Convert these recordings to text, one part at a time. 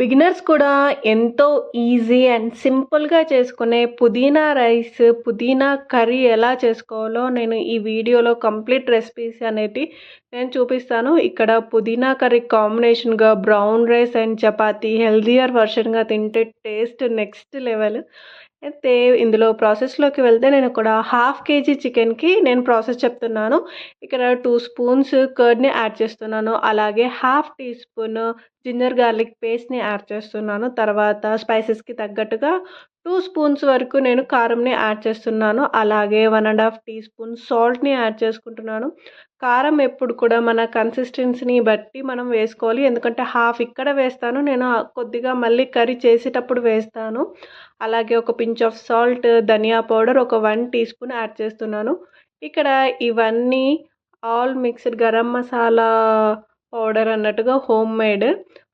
Beginners కూడా ఎంతో easy and సింపుల్గా చేసుకునే పుదీనా రైస్ పుదీనా కర్రీ ఎలా చేసుకోవాలో నేను ఈ వీడియోలో కంప్లీట్ రెసిపీస్ అనేటి నేను చూపిస్తాను. ఇక్కడ పుదీనా కర్రీ కాంబినేషన్గా brown rice and chapati healthier వర్షన్గా తింటే టేస్ట్ నెక్స్ట్ లెవెల్. అయితే ఇందులో ప్రాసెస్లోకి వెళ్తే నేను ఇక్కడ హాఫ్ కేజీ చికెన్కి నేను ప్రాసెస్ చెప్తున్నాను. ఇక్కడ టూ స్పూన్స్ కర్డ్ని యాడ్ చేస్తున్నాను. అలాగే half teaspoon ginger garlic పేస్ట్ని యాడ్ చేస్తున్నాను. తర్వాత స్పైసెస్కి తగ్గట్టుగా టూ స్పూన్స్ వరకు నేను కారంని యాడ్ చేస్తున్నాను. అలాగే one and half teaspoon సాల్ట్ని యాడ్ చేసుకుంటున్నాను. కారం ఎప్పుడు కూడా మన కన్సిస్టెన్సీని బట్టి మనం వేసుకోవాలి. ఎందుకంటే హాఫ్ ఇక్కడ వేస్తాను నేను కొద్దిగా మళ్ళీ కర్రీ చేసేటప్పుడు వేస్తాను. అలాగే ఒక పించ్ ఆఫ్ సాల్ట్ ధనియా పౌడర్ ఒక వన్ టీ స్పూన్ యాడ్ చేస్తున్నాను. ఇక్కడ ఇవన్నీ all mixed garam masala powder అన్నట్టుగా home made.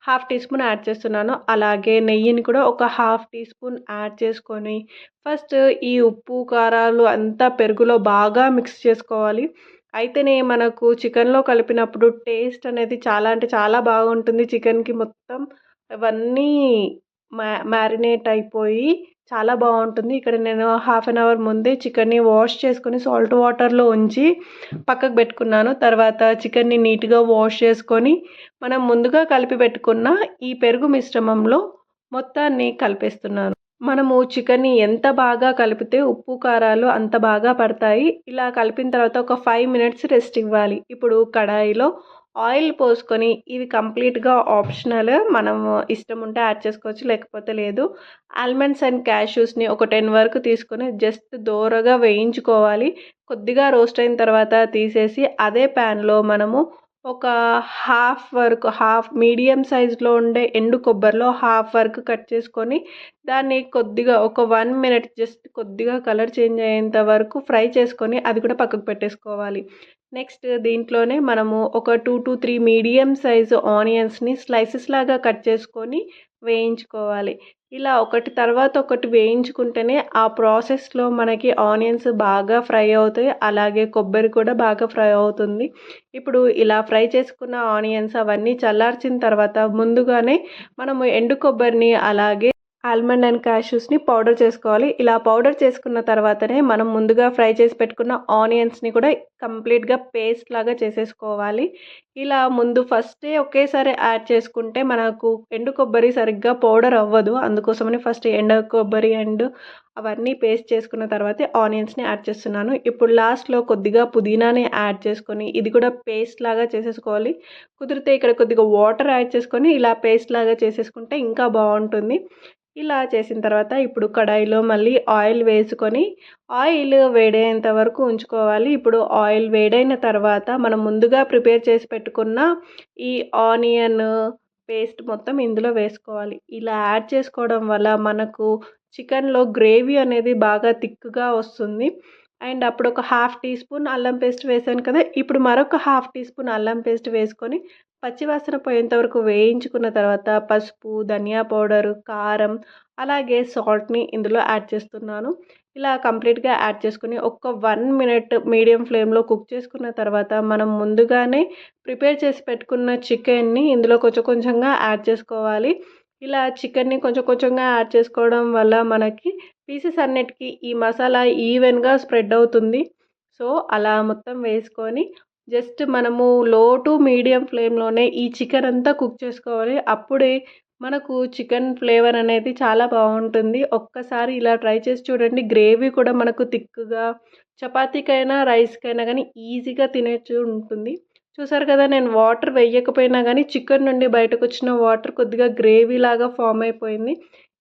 Half teaspoon add చేస్తున్నాను. అలాగే నెయ్యిని కూడా ఒక హాఫ్ టీ స్పూన్ యాడ్ చేసుకొని ఫస్ట్ ఈ ఉప్పు కారాలు అంతా పెరుగులో బాగా మిక్స్ చేసుకోవాలి. అయితేనే మనకు చికెన్లో కలిపినప్పుడు టేస్ట్ అనేది చాలా అంటే చాలా బాగుంటుంది. చికెన్కి మొత్తం అవన్నీ మ్యా మ్యారినేట్ అయిపోయి చాలా బాగుంటుంది. ఇక్కడ నేను హాఫ్ అన్ అవర్ ముందే చికెన్ని వాష్ చేసుకొని సాల్ట్ వాటర్లో ఉంచి పక్కకు పెట్టుకున్నాను. తర్వాత చికెన్ని నీట్గా వాష్ చేసుకొని మనం ముందుగా కలిపి పెట్టుకున్న ఈ పెరుగు మిశ్రమంలో మొత్తాన్ని కలిపేస్తున్నాను. మనము చికెన్ని ఎంత బాగా కలిపితే ఉప్పు కారాలు అంత బాగా పడతాయి. ఇలా కలిపిన తర్వాత ఒక ఫైవ్ మినిట్స్ రెస్ట్ ఇవ్వాలి. ఇప్పుడు కడాయిలో ఆయిల్ పోసుకొని ఇవి కంప్లీట్గా ఆప్షనల్. మనం ఇష్టం ఉంటే యాడ్ చేసుకోవచ్చు లేకపోతే లేదు. ఆల్మండ్స్ అండ్ క్యాష్యూస్ని ఒక టెన్ వరకు తీసుకొని జస్ట్ దోరగా వేయించుకోవాలి. కొద్దిగా రోస్ట్ అయిన తర్వాత తీసేసి అదే ప్యాన్లో మనము ఒక హాఫ్ వరకు హాఫ్ మీడియం సైజులో ఉండే ఎండు కొబ్బరిలో హాఫ్ వరకు కట్ చేసుకొని దాన్ని కొద్దిగా ఒక వన్ మినిట్ జస్ట్ కొద్దిగా కలర్ చేంజ్ అయ్యేంత వరకు ఫ్రై చేసుకొని అది కూడా పక్కకు పెట్టేసుకోవాలి. నెక్స్ట్ దీంట్లోనే మనము ఒక two to three medium size ఆనియన్స్ని స్లైసెస్ లాగా కట్ చేసుకొని వేయించుకోవాలి. ఇలా ఒకటి తర్వాత ఒకటి వేయించుకుంటేనే ఆ ప్రాసెస్లో మనకి ఆనియన్స్ బాగా ఫ్రై అవుతాయి అలాగే కొబ్బరి కూడా బాగా ఫ్రై అవుతుంది. ఇప్పుడు ఇలా ఫ్రై చేసుకున్న ఆనియన్స్ అవన్నీ చల్లార్చిన తర్వాత ముందుగానే మనము ఎండు కొబ్బరిని అలాగే ఆల్మండ్ అండ్ క్యాష్యూస్ని పౌడర్ చేసుకోవాలి. ఇలా పౌడర్ చేసుకున్న తర్వాతనే మనం ముందుగా ఫ్రై చేసి పెట్టుకున్న ఆనియన్స్ని కూడా కంప్లీట్గా పేస్ట్ లాగా చేసేసుకోవాలి. ఇలా ముందు ఫస్టే ఒకేసారి యాడ్ చేసుకుంటే మనకు ఎండు కొబ్బరి సరిగ్గా పౌడర్ అవ్వదు. అందుకోసమని ఫస్ట్ ఎండు కొబ్బరి అండ్ అవన్నీ పేస్ట్ చేసుకున్న తర్వాతే ఆనియన్స్ని యాడ్ చేస్తున్నాను. ఇప్పుడు లాస్ట్లో కొద్దిగా పుదీనాని యాడ్ చేసుకొని ఇది కూడా పేస్ట్ లాగా చేసేసుకోవాలి. కుదిరితే ఇక్కడ కొద్దిగా వాటర్ యాడ్ చేసుకొని ఇలా పేస్ట్ లాగా చేసేసుకుంటే ఇంకా బాగుంటుంది. ఇలా చేసిన తర్వాత ఇప్పుడు కడాయిలో మళ్ళీ ఆయిల్ వేసుకొని ఆయిల్ వేడైనంత వరకు ఉంచుకోవాలి. ఇప్పుడు ఆయిల్ వేడైన తర్వాత మనం ముందుగా ప్రిపేర్ చేసి పెట్టుకున్న ఈ ఆనియన్ పేస్ట్ మొత్తం ఇందులో వేసుకోవాలి. ఇలా యాడ్ చేసుకోవడం వల్ల మనకు చికెన్లో గ్రేవీ అనేది బాగా థిక్గా వస్తుంది. అండ్ అప్పుడు ఒక హాఫ్ టీ స్పూన్ అల్లం పేస్ట్ వేసాను కదా ఇప్పుడు మరొక హాఫ్ టీ స్పూన్ అల్లం పేస్ట్ వేసుకొని పచ్చివాసన పోయేంతవరకు వేయించుకున్న తర్వాత పసుపు ధనియా పౌడర్ కారం అలాగే సాల్ట్ని ఇందులో యాడ్ చేస్తున్నాను. ఇలా కంప్లీట్గా యాడ్ చేసుకుని ఒక వన్ మినిట్ మీడియం ఫ్లేమ్లో కుక్ చేసుకున్న తర్వాత మనం ముందుగానే ప్రిపేర్ చేసి పెట్టుకున్న చికెన్ని ఇందులో కొంచెం కొంచెంగా యాడ్ చేసుకోవాలి. ఇలా చికెన్ని కొంచెం కొంచెంగా యాడ్ చేసుకోవడం వల్ల మనకి పీసెస్ అన్నిటికీ ఈ మసాలా ఈవెన్గా స్ప్రెడ్ అవుతుంది. సో అలా మొత్తం వేసుకొని జస్ట్ మనము లో టు మీడియం ఫ్లేమ్లోనే ఈ చికెన్ అంతా కుక్ చేసుకోవాలి. అప్పుడే మనకు చికెన్ ఫ్లేవర్ అనేది చాలా బాగుంటుంది. ఒక్కసారి ఇలా ట్రై చేసి చూడండి. గ్రేవీ కూడా మనకు థిక్గా చపాతీకైనా రైస్కైనా కానీ ఈజీగా తినేచ్చు ఉంటుంది. చూసారు కదా నేను వాటర్ వేయకపోయినా కానీ చికెన్ నుండి బయటకు వచ్చిన వాటర్ కొద్దిగా గ్రేవీ లాగా ఫామ్ అయిపోయింది.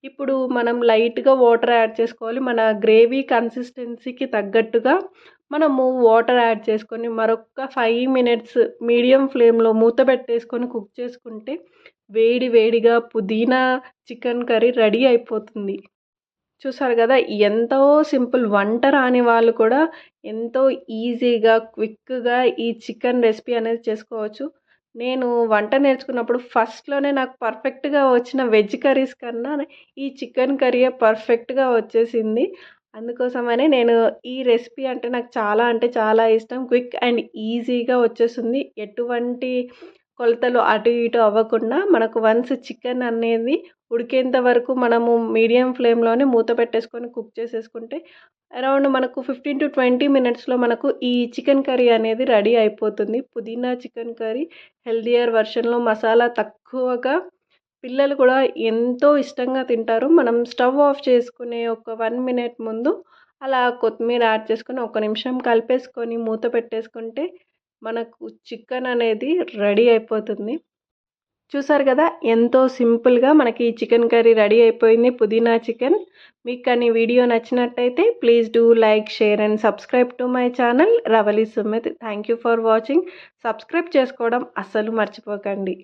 ఇప్పుడు మనం లైట్గా వాటర్ యాడ్ చేసుకోవాలి. మన గ్రేవీ కన్సిస్టెన్సీకి తగ్గట్టుగా మనము వాటర్ యాడ్ చేసుకొని మరొక ఫైవ్ మినిట్స్ మీడియం ఫ్లేమ్లో మూత పెట్టేసుకొని కుక్ చేసుకుంటే వేడి వేడిగా పుదీనా చికెన్ కర్రీ రెడీ అయిపోతుంది. చూసారు కదా ఎంతో సింపుల్ వంట రాని వాళ్ళు కూడా ఎంతో ఈజీగా క్విక్గా ఈ చికెన్ రెసిపీ అనేది చేసుకోవచ్చు. నేను వంట నేర్చుకున్నప్పుడు ఫస్ట్లోనే నాకు పర్ఫెక్ట్గా వచ్చిన వెజ్ కర్రీస్ కన్నా ఈ చికెన్ కర్రీయే పర్ఫెక్ట్గా వచ్చేసింది. అందుకోసమనే నేను ఈ రెసిపీ అంటే నాకు చాలా అంటే చాలా ఇష్టం. క్విక్ అండ్ ఈజీగా వచ్చేస్తుంది. ఎటువంటి కొలతలు అటు ఇటు అవ్వకుండా మనకు వన్స్ చికెన్ అనేది ఉడికేంత వరకు మనము మీడియం ఫ్లేమ్లోనే మూత పెట్టేసుకొని కుక్ చేసేసుకుంటే అరౌండ్ మనకు ఫిఫ్టీన్ టు ట్వంటీ మినిట్స్లో మనకు ఈ చికెన్ కర్రీ అనేది రెడీ అయిపోతుంది. పుదీనా చికెన్ కర్రీ హెల్దియర్ వర్షన్లో మసాలా తక్కువగా పిల్లలు కూడా ఎంతో ఇష్టంగా తింటారు. మనం స్టవ్ ఆఫ్ చేసుకునే ఒక వన్ మినిట్ ముందు అలా కొత్తిమీర యాడ్ చేసుకొని ఒక నిమిషం కలిపేసుకొని మూత పెట్టేసుకుంటే మనకు చికెన్ అనేది రెడీ అయిపోతుంది. చూసారు కదా ఎంతో సింపుల్గా మనకి ఈ చికెన్ కర్రీ రెడీ అయిపోయింది పుదీనా చికెన్. మీకు కానీ వీడియో నచ్చినట్టయితే please do like share and subscribe to my channel Ravali Sumit. Thank you for watching. Subscribe చేసుకోవడం అస్సలు మర్చిపోకండి.